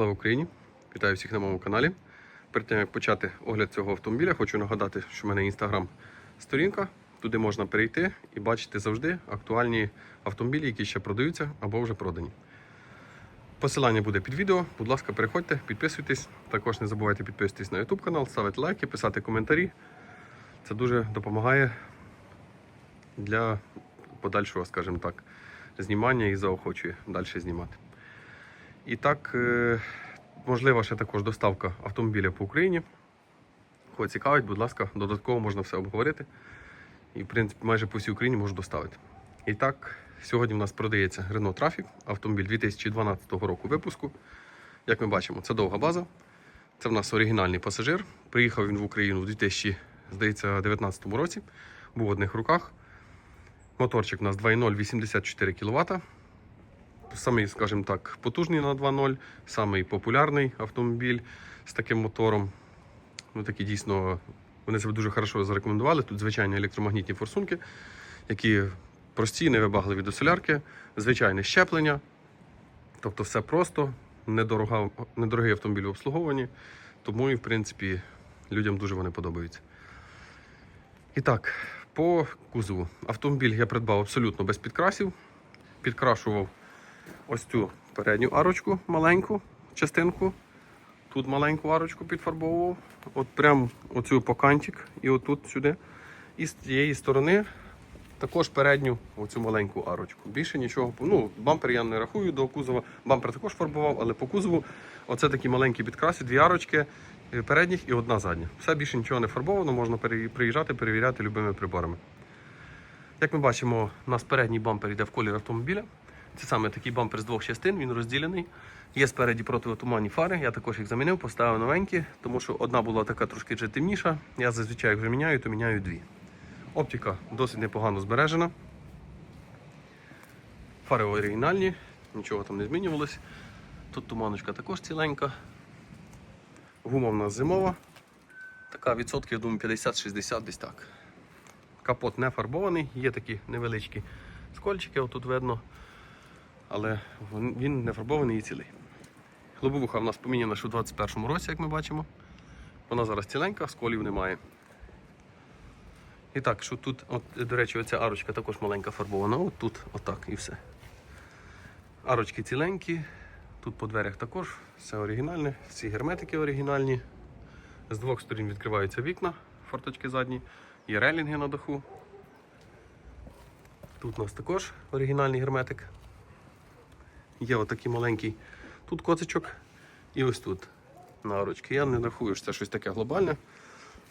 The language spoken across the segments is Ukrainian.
Слава Україні! Вітаю всіх на моєму каналі. Перед тим як почати огляд цього автомобіля, хочу нагадати, що в мене інстаграм сторінка. Туди можна перейти і бачити завжди актуальні автомобілі, які ще продаються або вже продані. Посилання буде під відео. Будь ласка, переходьте, підписуйтесь. Також не забувайте підписуватись на YouTube канал, ставити лайки, писати коментарі. Це дуже допомагає для подальшого, скажімо так, знімання і заохочує далі знімати. І так, е, можлива ще також доставка автомобіля по Україні. Кого цікавить, будь ласка, додатково можна все обговорити. І, в принципі, майже по всій Україні можу доставити. І так, сьогодні в нас продається Renault Trafic, автомобіль 2012 року випуску. Як ми бачимо, це довга база. Це в нас оригінальний пасажир. Приїхав він в Україну у 2019 році. Був в одних руках. Моторчик у нас 2.0 84 кВт. Самий, скажімо так, потужний на 2.0, самий популярний автомобіль з таким мотором. Ну, такі дійсно, вони себе дуже хорошо зарекомендували. Тут звичайні електромагнітні форсунки, які прості, невибагливі до солярки, звичайне щеплення. Тобто все просто, недорога, недорогий автомобіль в обслуговуванні, тому і, в принципі, людям дуже вони подобаються. І так, по кузову. Автомобіль я придбав абсолютно без підкрасів. Підкрашував ось цю передню арочку маленьку частинку. Тут маленьку арочку підфарбовував. От прям оцю поканчик і отут сюди. І з цієї сторони також передню оцю маленьку арочку. Більше нічого. Ну, бампер я не рахую до кузова. Бампер також фарбував, але по кузову оце такі маленькі підкраси, дві арочки е, передніх і одна задня. Все більше нічого не фарбовано, можна приїжджати, перевіряти любими приборами. Як ми бачимо, у нас передній бампер йде в колір автомобіля. Це саме такий бампер з двох частин, він розділений. Є спереді противотуманні фари, я також їх замінив, поставив новенькі, тому що одна була така трошки вже темніша. Я зазвичай, вже міняю, то міняю дві. Оптика досить непогано збережена. Фари оригінальні, нічого там не змінювалось. Тут туманочка також ціленька. Гума в нас зимова. Така відсотків, я думаю, 50-60 десь так. Капот не фарбований, є такі невеличкі скольчики, отут видно, але він- не фарбований і цілий. Лобовуха в нас поміняна ще у 21-му році, як ми бачимо. Вона зараз ціленька, сколів немає. І так, що тут, от, до речі, оця арочка також маленька фарбована, от тут, отак і все. Арочки ціленькі, тут по дверях також все оригінальне, всі герметики оригінальні. З двох сторін відкриваються вікна, форточки задні, є релінги на даху. Тут у нас також оригінальний герметик. Є отакий маленький тут коцичок і ось тут на арочки. Я не рахую, що це щось таке глобальне,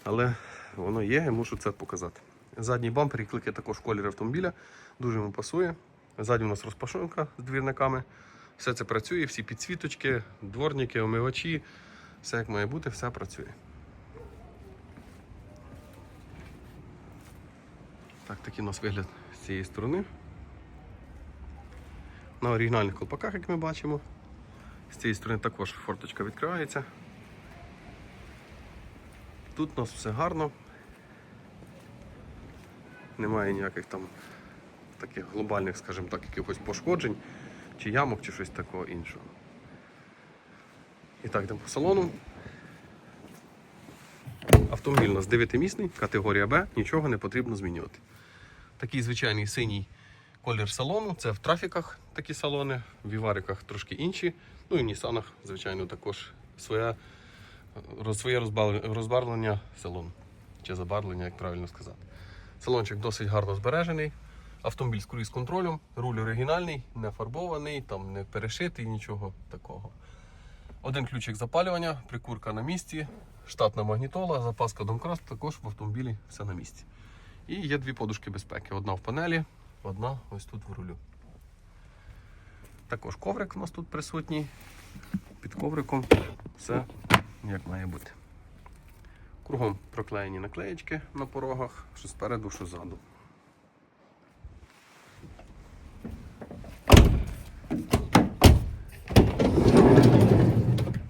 але воно є, я мушу це показати. Задній бампер і клики також колір автомобіля, дуже йому пасує. Ззаді у нас розпашонка з двірниками. Все це працює, всі підсвіточки, дворники, омивачі, все як має бути, все працює. Так, такий у нас вигляд з цієї сторони. На оригінальних колпаках, як ми бачимо. З цієї сторони також форточка відкривається. Тут у нас все гарно. Немає ніяких там таких глобальних, скажімо так, якихось пошкоджень, чи ямок, чи щось такого іншого. І так, йдемо по салону. Автомобіль у нас 9-місний, категорія Б, нічого не потрібно змінювати. Такий звичайний синій колір салону. Це в трафіках такі салони, в вівариках трошки інші. Ну і в Нісанах, звичайно, також своє, своє розбарвлення салону. Чи забарвлення, як правильно сказати. Салончик досить гарно збережений. Автомобіль з круїз-контролем, руль оригінальний, не фарбований, там не перешитий, нічого такого. Один ключик запалювання, прикурка на місці, штатна магнітола, запаска домкрат, також в автомобілі все на місці. І є дві подушки безпеки. Одна в панелі, одна ось тут в рулю. Також коврик у нас тут присутній. Під ковриком все як має бути. Кругом проклеєні наклеєчки на порогах, що спереду, що ззаду.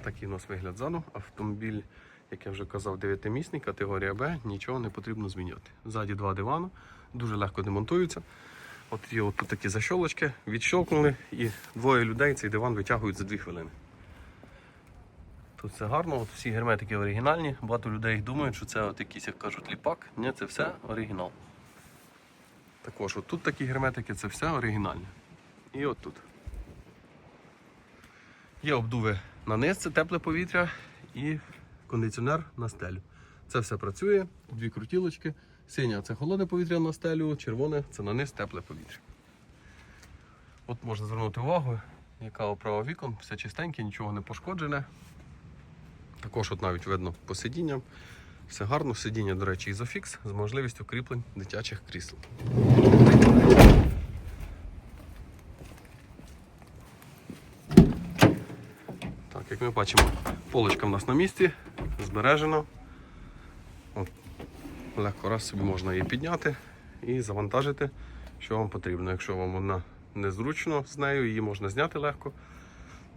Такий у нас вигляд ззаду. Автомобіль, як я вже казав, 9-місний, категорія Б, нічого не потрібно змінювати. Ззаді два дивани, дуже легко демонтуються. От є от тут такі защолочки, відщолкнули і двоє людей цей диван витягують за 2 хвилини. Тут все гарно, от всі герметики оригінальні. Багато людей думають, що це от якийсь, як кажуть, ліпак. Ні, це все оригінал. Також от тут такі герметики, це все оригінальне. І от тут. Є обдуви на низ, це тепле повітря і кондиціонер на стелю. Це все працює, дві крутілочки. Синя це холодне повітря на стелю, червоне це на низ тепле повітря. От можна звернути увагу, яка оправа вікон, все чистеньке, нічого не пошкоджене. Також от навіть видно по сидінням. Все гарно, сидіння, до речі, ізофікс з можливістю кріплень дитячих крісел. Так, як ми бачимо, полочка в нас на місці, збережена. Легко раз собі можна її підняти і завантажити, що вам потрібно. Якщо вам вона незручно з нею, її можна зняти легко,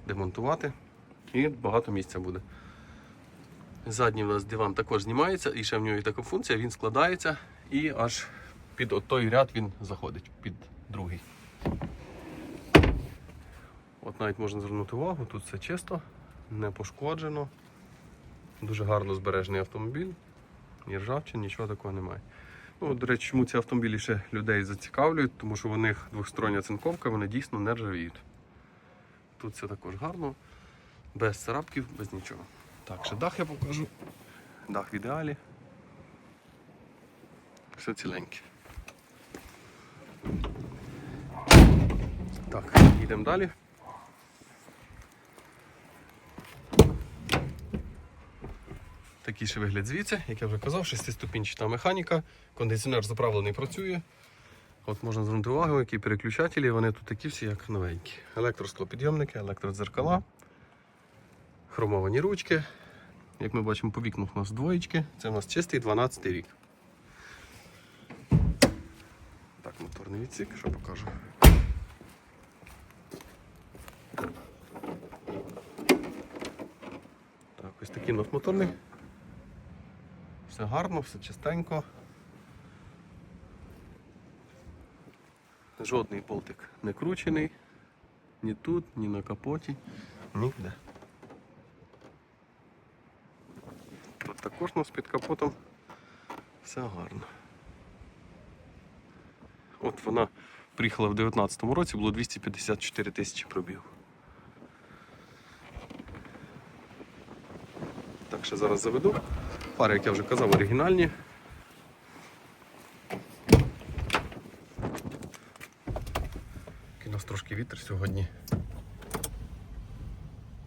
демонтувати і багато місця буде. Задній у нас диван також знімається, і ще в нього є така функція, він складається і аж під той ряд він заходить, під другий. От навіть можна звернути увагу, тут все чисто, не пошкоджено. Дуже гарно збережений автомобіль. Ні ржавчин, нічого такого немає. Ну, до речі, чому ці автомобілі ще людей зацікавлюють, тому що у них двохстороння цинковка, вони дійсно не ржавіють. Тут все також гарно, без царапків, без нічого. Так, ще дах я покажу. Дах в ідеалі. Все ціленьке. Так, йдемо далі. Такий ще вигляд звідси, як я вже казав, шестиступінчата механіка, кондиціонер заправлений працює. От можна звернути увагу, які переключателі, вони тут такі всі, як новенькі. Електросклопідйомники, електродзеркала, хромовані ручки. Як ми бачимо, по вікнах у нас двоєчки. Це у нас чистий 12 рік. Так, моторний відсік, що покажу. Так, ось такий у нас моторний. Все гарно, все чистенько. Жодний болтик не кручений. Ні тут, ні на капоті, ніде. Тут також у нас під капотом все гарно. От вона приїхала в 2019 році, було 254 тисячі пробігу. Так, ще зараз заведу. Фари, як я вже казав, оригінальні. У нас трошки вітер сьогодні.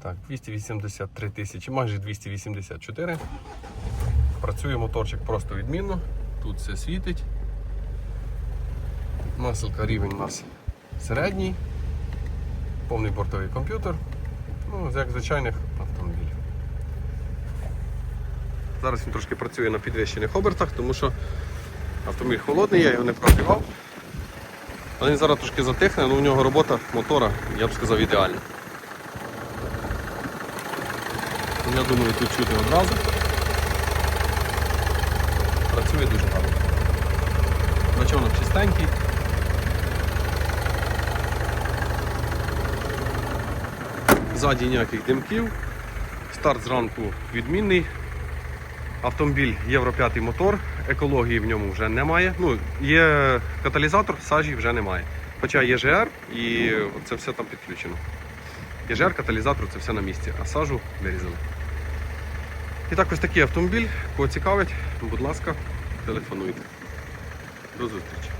Так, 283 тисячі, майже 284. Працює моторчик просто відмінно. Тут все світить. Маселка рівень у нас середній, повний бортовий комп'ютер. Ну, як звичайних Зараз він трошки працює на підвищених обертах, тому що автомобіль холодний, я його не прогрівав. Але він зараз трошки затихне, але у нього робота мотора, я б сказав, ідеальна. Я думаю, тут чути одразу. Працює дуже гарно. Бачонок чистенький. Ззаді ніяких димків. Старт зранку відмінний. Автомобіль Євро 5 мотор, екології в ньому вже немає. Ну, є каталізатор, сажі вже немає. Хоча є ЖР і це все там підключено. ЄЖР, каталізатор це все на місці, а сажу вирізали. І так ось такий автомобіль. Кого цікавить, будь ласка, телефонуйте. До зустрічі.